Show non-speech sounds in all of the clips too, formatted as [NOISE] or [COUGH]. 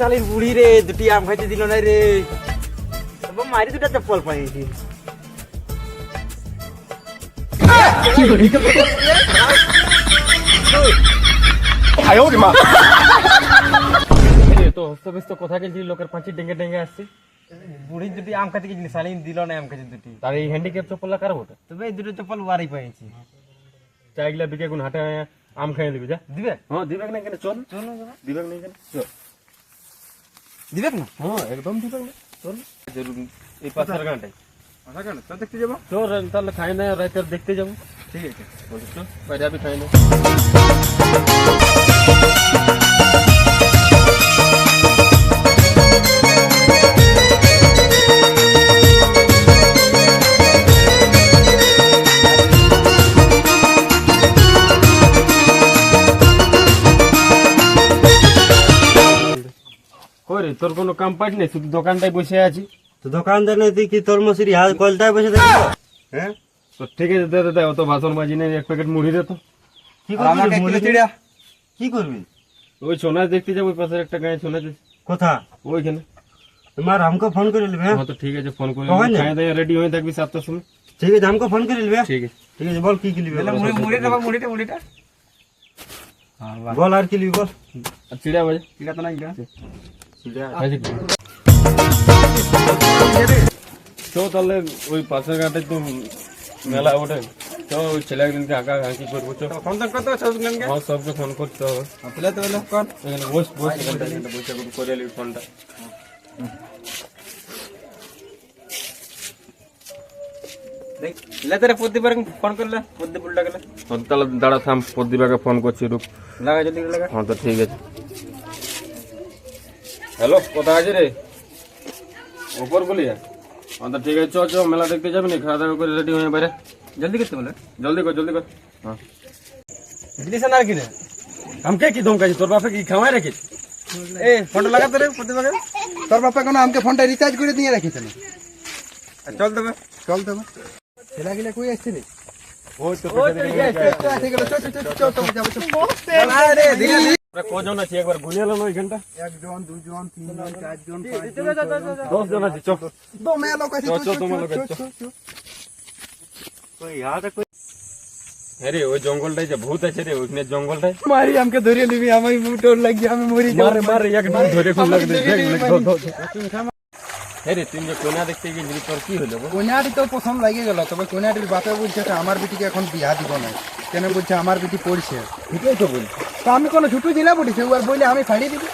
সালের বুড়ি রে দুটি আম খাইতে দিল না রে। তবে মারি দুটা চপ্পল পাইছি তো হস্তব্যস্ত কথা গেছি লোকের পাঁচি ডেঙ্গে ডেঙ্গে আসছে। বুড়ি দুটি আম খাইতে গেছিলি সালিন দিল না আম খাইতে দুটি। তার এই হ্যান্ডিক্যাপ চপ্পল কার বটে? তবে এই দুটো চপ্পল ওয়ারি পাইছি চাইগলা বিকে কোন হাটে আম খাই দিবি যা। দিবে? হ্যাঁ দিবে না কেন চল। চলো দিবে না কেন চল। দিবে না? হ্যাঁ একদম দিবে না। চল জরুর। এই পাঁচের ঘন্টায় আচ্ছা কেন তো দেখতে যাব। চল তাহলে খাই না রাতের দেখতে যাব। ঠিক আছে। বলিস তো? বাইরে আমি খাই না করে তোর কোনো কাম পাস নেই? শুধু দোকানটায় বসে আছি তো দোকানদার নেই তুই কি তোর মশুরি হাল কলটায় বসে থাকব? হ্যাঁ।, হ্যাঁ। তো ঠিক আছে দে দে অত বাসন বাজি নেই এক প্যাকেট মুড়ি দে তো। কি করবি মুড়ি চিড়া। কি করবি? ওই সোনা দেখতে যাব পাশে একটা গায়ে সোনা কোথা? ওইখানে। তোমার আমাকে ফোন করে নেবে হ্যাঁ? হ্যাঁ? তো ঠিক আছে ফোন করে খাই দাই রেডি হয়ে থাকবি সাতটার সময়। ঠিক আছে আমকে ফোন করে নেবে হ্যাঁ? ঠিক আছে। ঠিক আছে বল কি কি নেবে মুড়ি মুড়িটা মুড়িটা মুড়িটা। বল আর কি নিবি বল চিড়া বাজে চিড়া তো না তো তাহলে ওই পাশের ঘাটে তো মেলা ওঠে তো ওই ছেলে একদিনকে আঁকা আঁকি করব চো ফোন তো কত আছে ওখানে আমার সবকে ফোন করতে হবে তাহলে তো বলে কোন এখানে বস বস এখানটা এখানটা বসে একটু করে নিবি ফোনটা দেখ লেতারে প্রতিবার ফোন করলে প্রদীপ উল্টা গেলে হ্যাঁ, তাহলে দাঁড়া থাম প্রদীপাকে ফোন করছি রূপ লাগা জলদি করে লাগা হ্যাঁ তো ঠিক আছে হ্যালো কোথায় আছে রে ওপর বলিয়া হ্যাঁ তো ঠিক আছে চ চ মেলা দেখতে যাবি না খাওয়া দাওয়া করে রেডি হয়ে বাইরে জলদি করতে বলে জলদি কর জলদি কর হ্যাঁ জিনিস না আর কি রে আমাকে কি ধমকাছি তোর বাপে কি খাওয়াই রেখে এ ফোনটা লাগাতে রে প্রতিবার তোর বাপা কোনো আমাকে ফোনটা রিচার্জ করে দিয়ে রাখিছে না চল দেবে চল তো ছেলা গিলা কই আসছে রে ওই তো ঠিক আছে চল চল চল চল যাব চল আরে ধীরে ধীরে আমরা কজন আছি? একবার গুনে এলাম ওইখানটা? একজন দুজন তিনজন চারজন দশ জন আছি চল। তো লোক আছে চল, চল, তোমার লোক আছে, আরে ওই জঙ্গলটাই যে ভূত আছে রে ওইখানে জঙ্গলটাই। মারি আমাকে ধরে নিবি আমি মুটোর লাগি আমি মরি যাব। মারে মারে একদম ধরে খুব লাগবে দেখ দেখ, ধর, ধর, ধর। আরে তুই যে কোনা দেখতে তোর কি হলো? কোনাটি তো পছন্দ লাগে গেল তবে কোনাটির বাপে বলছে আমার বিটিকে এখন বিয়া দিব না। কেন বলছে আমার বিটি পড়ছে। ঠিকই তো বলি তো আমি কোনো ছুটু দিলা বলিছে ওর বলে আমি ফাড়িয়ে দিবি।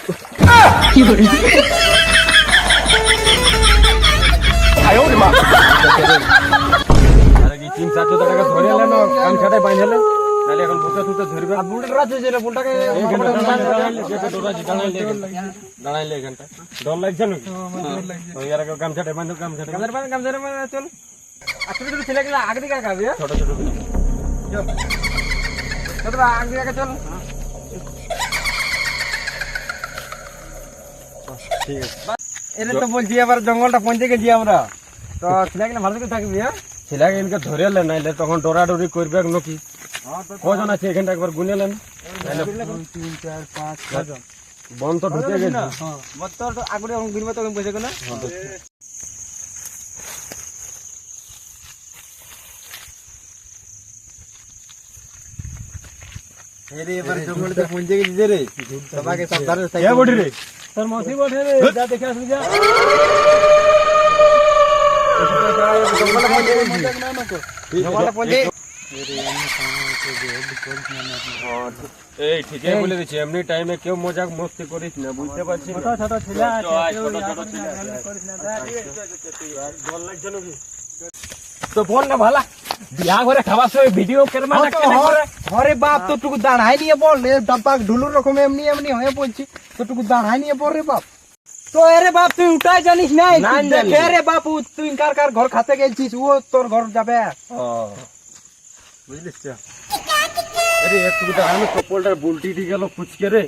আরে কি তিন চারশো টাকা ধরে এলেন কান ছাটাই বাইন্ধেলে নাহলে এখন ভূতে টুতে ধরবে। বুলেট রাতে যেটা বুলটাকে দাঁড়াইলে, এখানটা। ডর লাগছে নাকি? ওই আর চল। আর ছোট ছোট আগে দিকে খাবি হ্যাঁ? ছোট ছোট। ছোট আগে দিকে চল। এটা তো বলছি এবার জঙ্গলটা পৌঁছে গেছি আমরা? তো ছেলে গেলে ভালো করে থাকবি হ্যাঁ? ছেলেকে এনকে ধরে এলেন নাইলে তখন ডরাডরি করবে নাকি? কজন আছে এখানটা একবার গুনে এলেন তিন চার পাঁচ ছজন বন তো ঢুকে গেছে। বত্তর তো আগুনে এখন ঘুরবে তখন বসে গেলে। এরে এবার জঙ্গলে তো পৌঁছে গেছি রে? সবাইকে সাবধানে কে বটি রে। তোর মাসি বটে রে যা দেখে আসবি যা। এই ঠিকই বলে দিচ্ছি এমনি টাইমে কেউ মজাক মস্তি করিস না বুঝতে পারছিস ছোট ছোট ছেলে জল লাগছে নাকি? তো ফোন না ভালা। বিয়া করে খাবার সময় ভিডিও কেরমা আরে বাপ তো টুকু দাঁড়াই নিয়ে বল। এ ডাব্বা ঢুলুর রকম এমনি এমনি হয়ে পড়ছি। তো টুকু দাঁড়াই নিয়ে পড় রে বাপ। তো আরে বাপ তুই উঠাই জানিস নাই? না রে বাপু তুই কার কার ঘর খাতে গেছিস? ও তোর ঘর যাবে। বুঝলিস আরে একটু আমি কপলটার বুলটি দিয়ে গেল ফুচকে রে।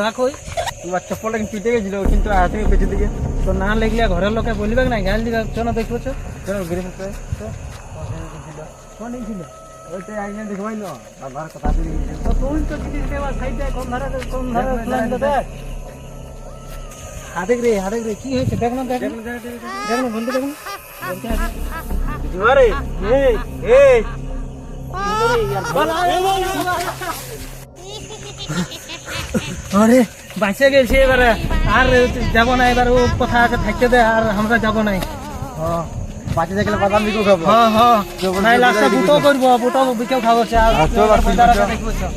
রিজুয়া কই তোমার চপ্পলটা কিন্তু পিটে গেছিল কিন্তু হাতে পেছন দিকে তো না লেগলে ঘরের লোকে বলবে না গাল দিবে চলো দেখব চো ফিরতে কোন ছিল ওইটাই বাবার কথা তো তুই তো জিনিস দেওয়া সাইডে কোন ধারে কোন ধারে প্ল্যান দেখ হাতে রে হাতে রে কি হয়েছে দেখ না দেখ দেখ না বলতে দেখ না বলতে আছে জুয়ারে এই এই আরে বাঁচে গেছে এবারে। আর যাব না এবার ও কথা আছে থাকতে দে আর আমরা যাব নাই। হ্যাঁ বাচ্চা বাদাম দিকেও খাব। হ্যাঁ হ্যাঁ নাই লাস্টে বুটো করব বুটো বিকেও খাব আর কি বাজারে বুটো? দেখব চল।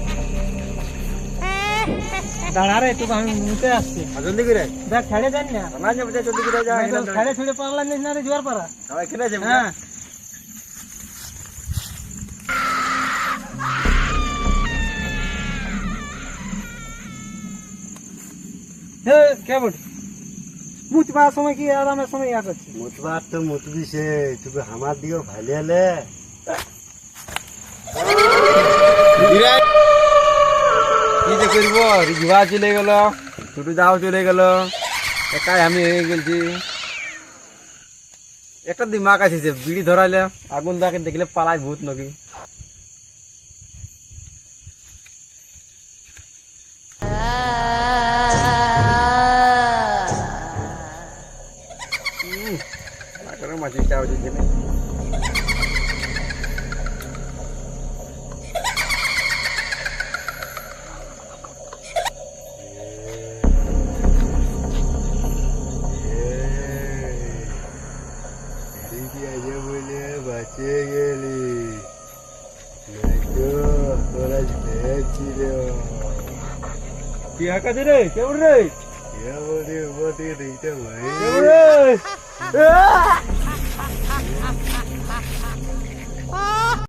দাঁড়া রে তোকে আমি মুতে আসছি জলদি করে দেখ ছেড়ে যান না। না যাবে জলদি করে যা ছেড়ে ছেড়ে পারলাম না রে জোয়ার পারা হ্যাঁ হে কে বল মুতবার সময় কি আরামের সময় ইয়া করছি? মুতবার তো মুতবি সে তুমি আমার দিকে ভালে কি যে করব? রিজুয়া চলে গেল ছোটু দাও চলে গেল। একাই আমি হয়ে গেছি একটা দিমাগ আছে যে বিড়ি ধরাইলে আগুন দাকে দেখলে পালায় ভূত নাকি? মাছি চাও যে আজে বলে বাঁচে গেলি নয়তো তোরা খেয়েছিল কি হাঁকাছে রে কেমন রে? কে বলে [LAUGHS]